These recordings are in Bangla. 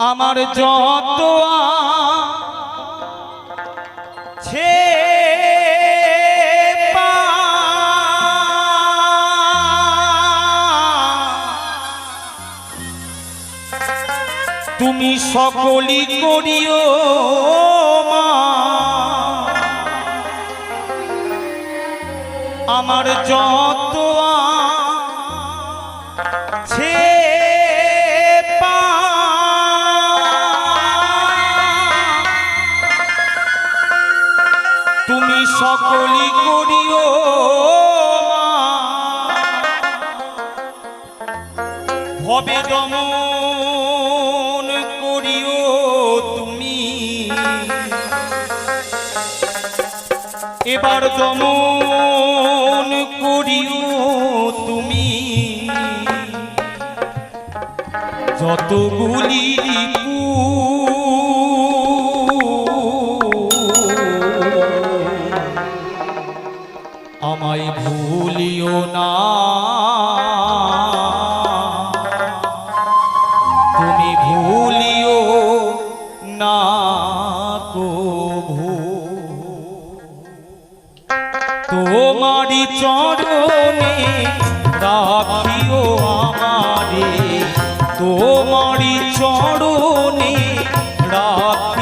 আমার যত ছে তুমি সকলি করিও মা। আমার যত সকলি করিও। ভবে দমন করিও তুমি এবার দমন করিও তুমি যতগুলি আমায় কভু তোমারি চরণে রাখিও আমারে। তোমারি চরণে রাখিও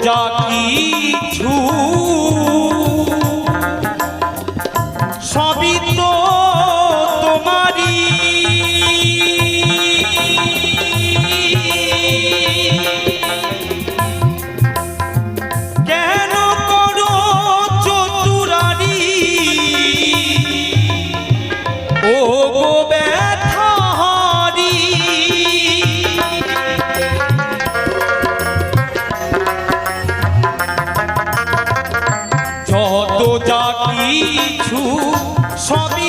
যা কিছু কিছু সবই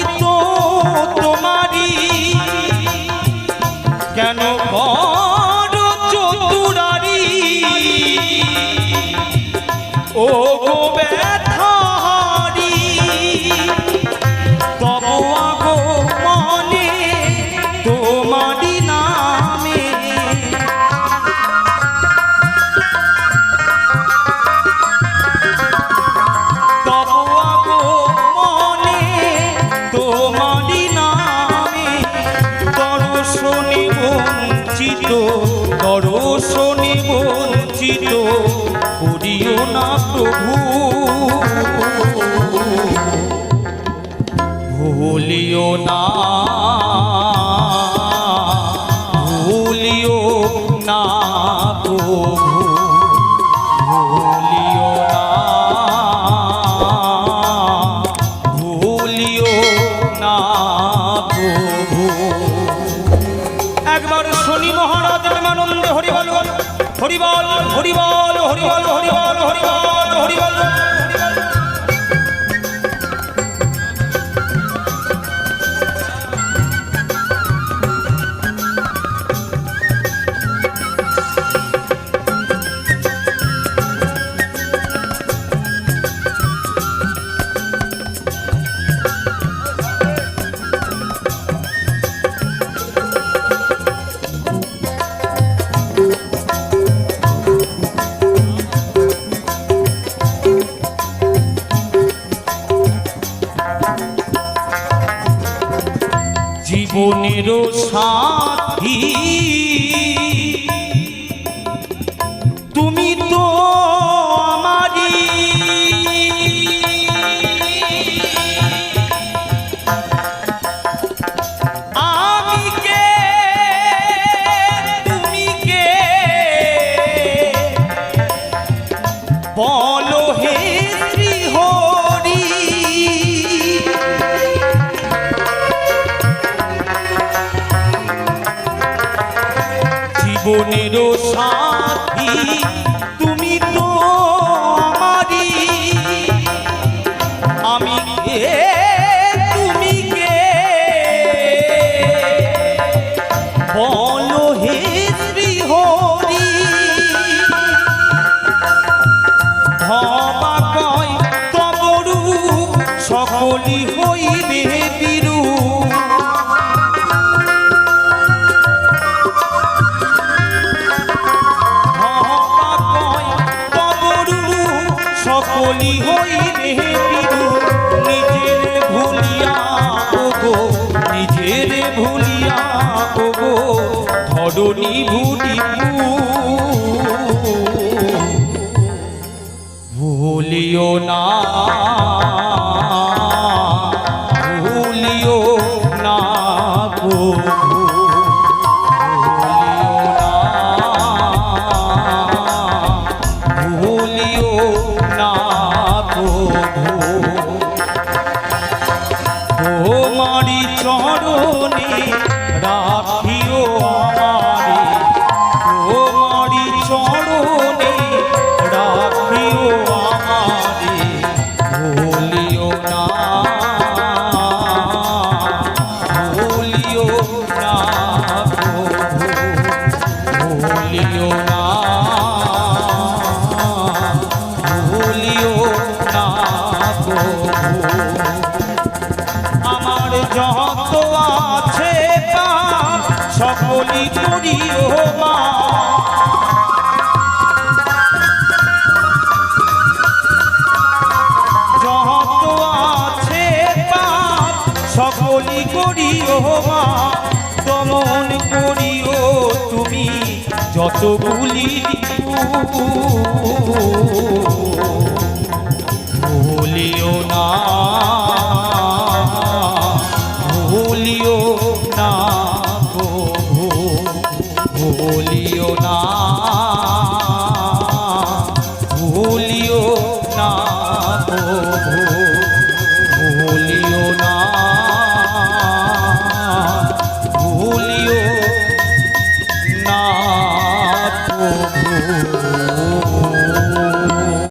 প্রভু ভুলিও না ভুলিও না প্রভু হরিবল হরিবল হরিবল হরিবল হরিবল হরিবল। জীবনেরও সাথী। জীবনেরও সাথী। ડીભુ ડીભુ ભૂલ્યો ના. করিও মা। যত আছে পাপ সকলি করিও মা। দমন করিও তুমি যত ভুলিও না প্রভু।